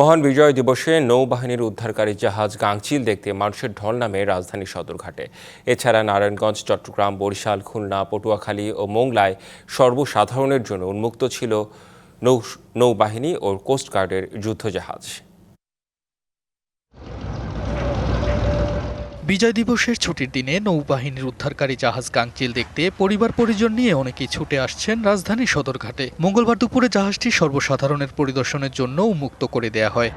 মহান বিজয় দিবসে নৌবাহিনীর উদ্ধারকারী জাহাজ গাংচিল দেখতে মানুষের ঢল নামে রাজধানীর সদরঘাটে। এছাড়া নারায়ণগঞ্জ, চট্টগ্রাম, বরিশাল, খুলনা, পটুয়াখালী ও মোংলায় সর্বসাধারণের জন্য উন্মুক্ত ছিল নৌ নৌবাহিনী ও কোস্টগার্ডের যুদ্ধজাহাজ। বিজয় দিবসের ছুটির দিনে নৌবাহিনীর উদ্ধারকারী জাহাজ গাংচিল দেখতে পরিবার পরিজন নিয়ে অনেকেই ছুটে আসছেন রাজধানী সদরঘাটে। মঙ্গলবার দুপুরে জাহাজটি সর্বসাধারণের পরিদর্শনের জন্য উন্মুক্ত করে দেয়া হয়।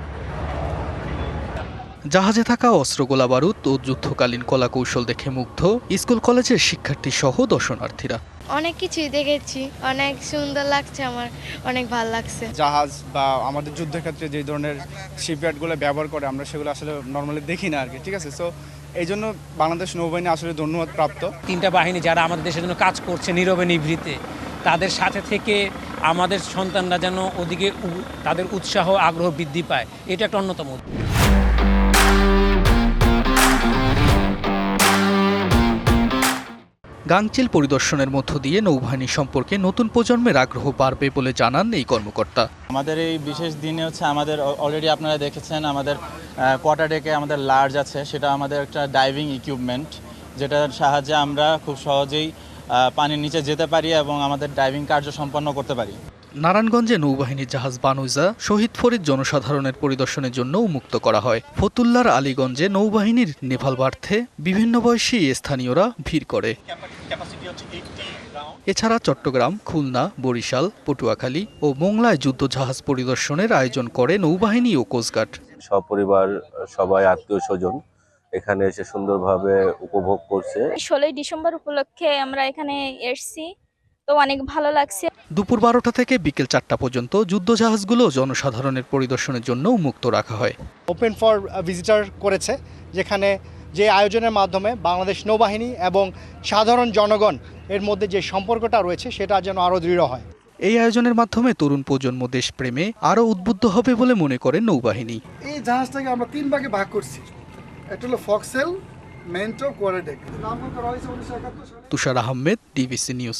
জাহাজে থাকা অস্ত্র গোলা বারুদ ও যুদ্ধকালীন কলাকৌশল দেখে মুগ্ধ স্কুল কলেজের শিক্ষার্থী সহ দর্শনার্থীরা। অনেক কিছুই দেখেছি। অনেক সুন্দর লাগছে আমার। অনেক ভালো লাগছে। জাহাজ বা আমাদের যুদ্ধের ক্ষেত্রে যে ধরনের শিপইয়ার্ডগুলো ব্যবহার করে আমরা সেগুলো আসলে নর্মালি দেখি না আর কি ঠিক আছে? সো এই জন্য বাংলাদেশ নৌবাহিনী আসলে ধন্যবাদ প্রাপ্ত। তিনটা বাহিনী যারা আমাদের দেশের জন্য কাজ করছে নীরবে নিভৃতে তাদের সাথে থেকে আমাদের সন্তানরা যেন ওদিকে তাদের উৎসাহ আগ্রহ বৃদ্ধি পায়। এটা একটা অন্যতম। গাংচিল পরিদর্শনের মধ্য দিয়ে নৌবাহিনী সম্পর্কে নতুন প্রজন্মের আগ্রহ বাড়বে বলে জানান এই কর্মকর্তা। আমাদের এই বিশেষ দিনে হচ্ছে আমাদের অলরেডি আপনারা দেখেছেন আমাদের কোয়ার্টার ডেকে আমাদের লার্জ আছে, সেটা আমাদের একটা ডাইভিং ইকুইপমেন্ট যেটার সাহায্যে আমরা খুব সহজেই পানির নিচে যেতে পারি এবং আমাদের ডাইভিং কার্য সম্পন্ন করতে পারি। নারায়ণগঞ্জে নৌবাহিনীর জাহাজ বানুজা শহীদ ফরিদ জনসাধারণের পরিদর্শনের জন্য উন্মুক্ত করা হয়। ফতুল্লার আলীগঞ্জে নৌবাহিনীর নেভাল বার্থে বিভিন্ন বয়সী স্থানীয়রা ভিড় করে। এছাড়া চট্টগ্রাম খুলনা বরিশাল পটুয়াখালী ও মোংলায় যুদ্ধজাহাজ পরিদর্শনের আয়োজন করে নৌবাহিনী ও কোস্টগার্ড। সপরিবার সবাই আত্মীয় স্বজন এখানে এসে সুন্দরভাবে উপভোগ করছে। ষোলোই ডিসেম্বর উপলক্ষে আমরা এখানে এসছি। তো অনেক ভালো লাগছে। দুপুর বারোটা থেকে বিকেল চারটা পর্যন্ত যুদ্ধজাহাজগুলো জনসাধারণের পরিদর্শনের জন্য উন্মুক্ত রাখা হয়। ওপেন ফর ভিজিটার করেছে যেখানে যে আয়োজনের মাধ্যমে বাংলাদেশ নৌবাহিনী এবং সাধারণ জনগণ এর মধ্যে যে সম্পর্কটা রয়েছে সেটা যেন আরও দৃঢ় হয়। এই আয়োজনের মাধ্যমে তরুণ প্রজন্ম দেশপ্রেমে আরও উদ্বুদ্ধ হবে বলে মনে করে নৌবাহিনী। এই জাহাজটাকে আমরা তিন ভাগে ভাগ করছি। একটা হলো ফক্সেল মেন্টো কোয়ারেডেক নাম করা হয়েছে উনিশশো একাত্তর তুষার আহমেদ ডিবিসি নিউজ